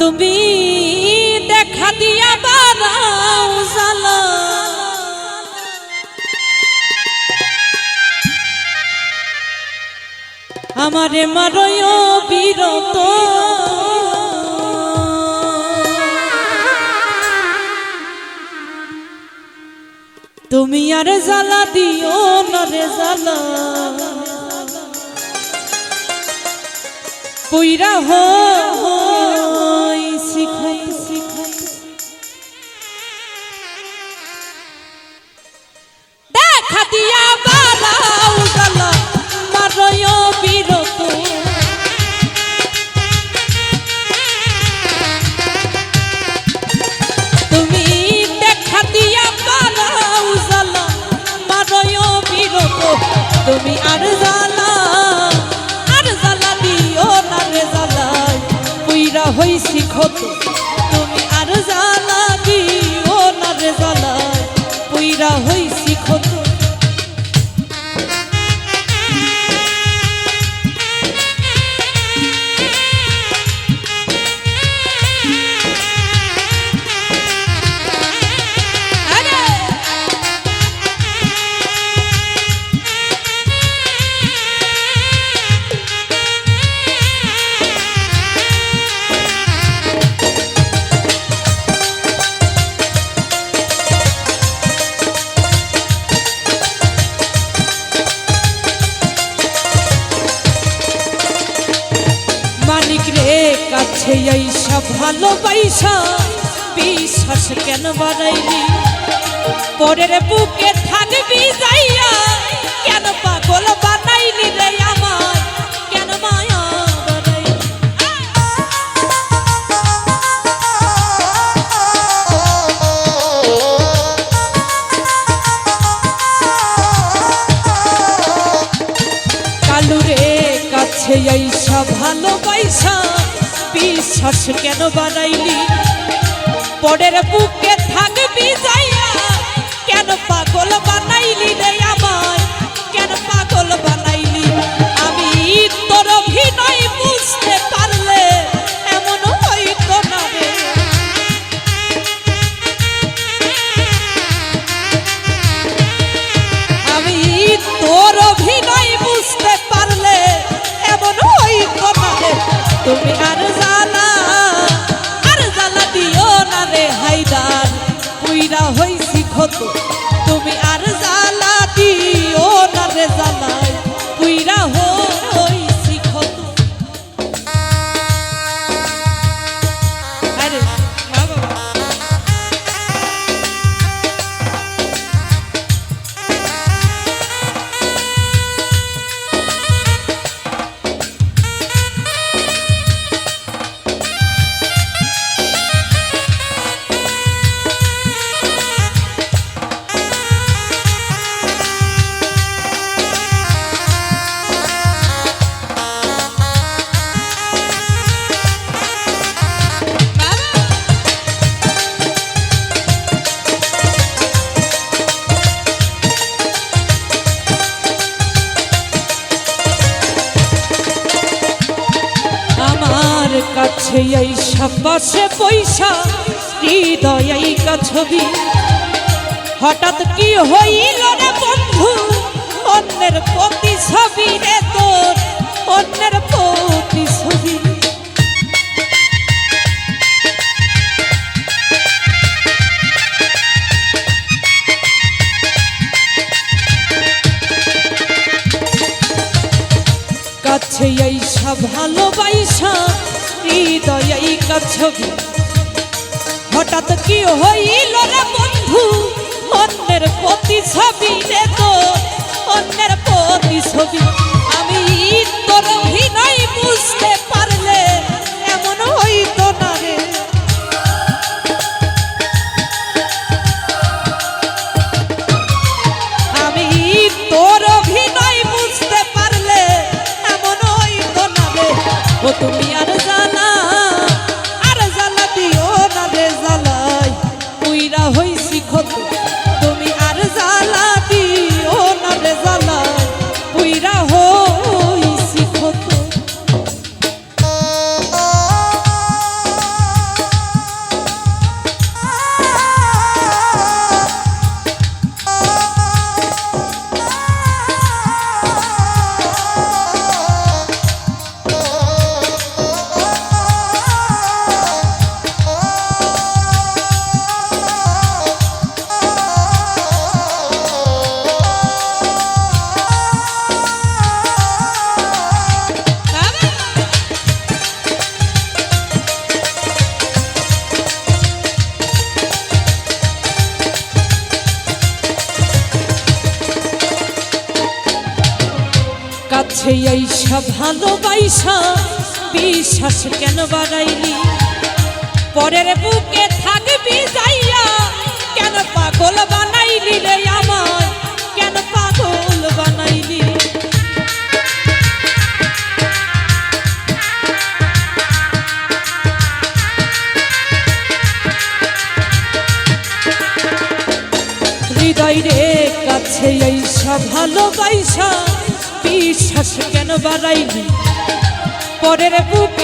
তুমি দেখা দিয়া বারাও জালা আমারে মারয় বিরত। তুমি আর জ্বালা দিও না রে জ্বালা। পইরা হই হইছি ক্ষত তুমি আর জ্বালাবি ও না রে জ্বালাই পুইরা কাছে এইসব ভালোবাইসা বিশ্বাস কেন বাড়াইলি? পরের বুকে থাকবি যাইয়া কেন পাগল বানাইলি বিশ্বাস কেন বানাইলি পরের বুকে থাকবি যাইয়া, কেন পাগল বানাইলি রে আমায়? কেন পাগল বানাইলি? আমি তোর অভিনয় বুঝতে পারলে এমন হইতো না রে। আমি তোর অভিনয় বুঝতে পারলে এমন হইতো না রে। তুমি আর হইছি ক্ষত। তুমি আর সাপাশে পয়সা, হৃদয় এই ছবি। হঠাৎ কি হইল রে বন্ধু? অন্যের প্রতি ছবি রে তোর, অন্যের প্রতি ছবি কাছে এইসা ভালোবাসা হৃদয় এই ছবি হঠাৎ কি হইল রে বন্ধু? অন্যের প্রতি ছবি রে তো অন্যের প্রতি ছবি হইছি কাছে এইসা ভালোবাইসা বিশ্বাস কেন বাড়াইলি? পরের বুকে থাকবি যাইয়া কেন পাগল বানাইলি রে কেন বাড়াইলি পরের বুকে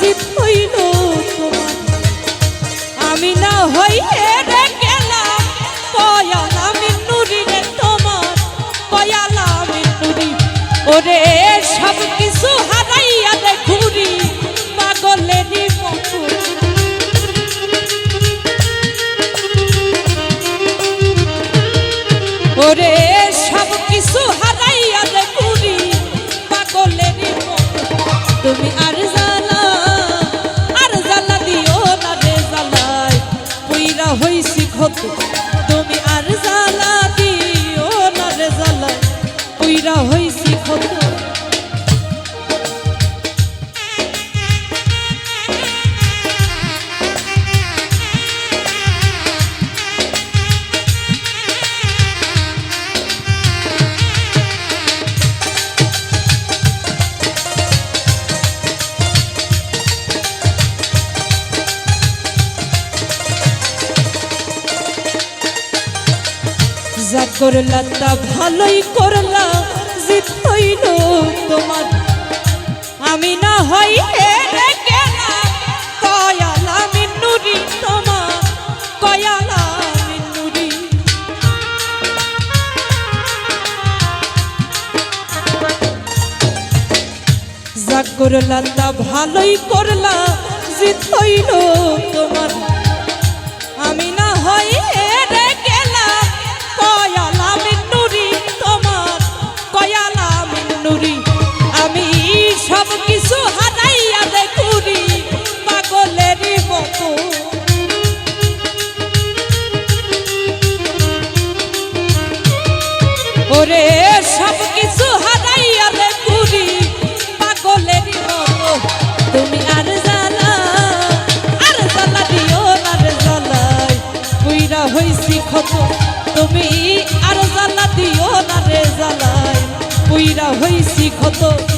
জিত হইল আমি না হই হেরে গেলাম তোমার, কয়ালা ওরে সব কিছু হারাইয়া রে ওরে হইছি ক্ষত করলা তা ভালোই করলা জিত হইল তোমার। আমি না হই হেরে গেলাম কয়ালা মিন্নুরি তোমার কয়ালা যা করলা তা ভালোই করলা জিত হইল তোমার। হইছি ক্ষত।